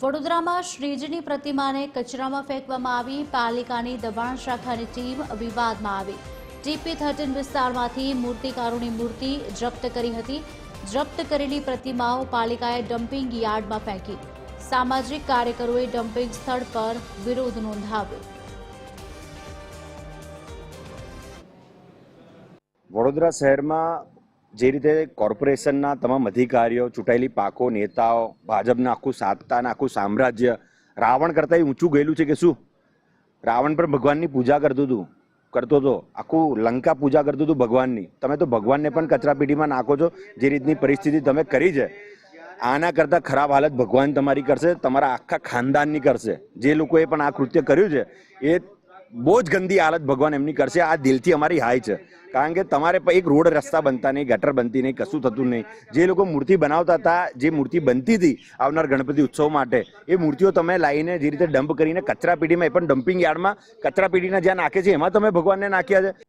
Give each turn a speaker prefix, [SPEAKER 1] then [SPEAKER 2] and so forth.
[SPEAKER 1] વડોદરામાં શ્રીજીની પ્રતિમાને કચરામાં ફેંકવામાં આવી, પાલિકાની દબાણ શાખાની ટીમ વિવાદમાં આવી. ટીપી થર્ટીન વિસ્તારમાંથી મૂર્તિકારોની મૂર્તિ જપ્ત કરી હતી. જપ્ત કરેલી પ્રતિમાઓ પાલિકાએ ડમ્પિંગ યાર્ડમાં ફેંકી. સામાજિક કાર્યકરોએ ડમ્પિંગ સ્થળ પર વિરોધ નોંધાવ્યો.
[SPEAKER 2] વડોદરા શહેરમાં જે રીતે કોર્પોરેશનના તમામ અધિકારીઓ, ચૂંટાયેલી પાકો, નેતાઓ, ભાજપના આખું સાતતાના આખું સામ્રાજ્ય રાવણ કરતાં ઊંચું ગયેલું છે કે શું? રાવણ પણ ભગવાનની પૂજા કરતું હતું, કરતો હતો. આખું લંકા પૂજા કરતું હતું ભગવાનની. તમે તો ભગવાનને પણ કચરાપેટીમાં નાખો છો, જે રીતની પરિસ્થિતિ તમે કરી છે. આના કરતાં ખરાબ હાલત ભગવાન તમારી કરશે, તમારા આખા ખાનદાનની કરશે. જે લોકોએ પણ આ કૃત્ય કર્યું છે, એ બહુ જ ગંદી હાલત ભગવાન એમની કરશે. આ દિલથી અમારી હાય છે. કારણ કે તમારે એક રોડ રસ્તા બનતા નહીં, ગટર બનતી નહીં, કશું થતું નહીં. જે લોકો મૂર્તિ બનાવતા હતા, જે મૂર્તિ બનતી હતી આવનાર ગણપતિ ઉત્સવ માટે, એ મૂર્તિઓ તમે લાવીને જે રીતે ડમ્પ કરીને કચરા પેઢીમાં એ પણ ડમ્પિંગ યાર્ડમાં કચરા પેટીના જ્યાં નાખે છે, એમાં તમે ભગવાનને નાખ્યા છે.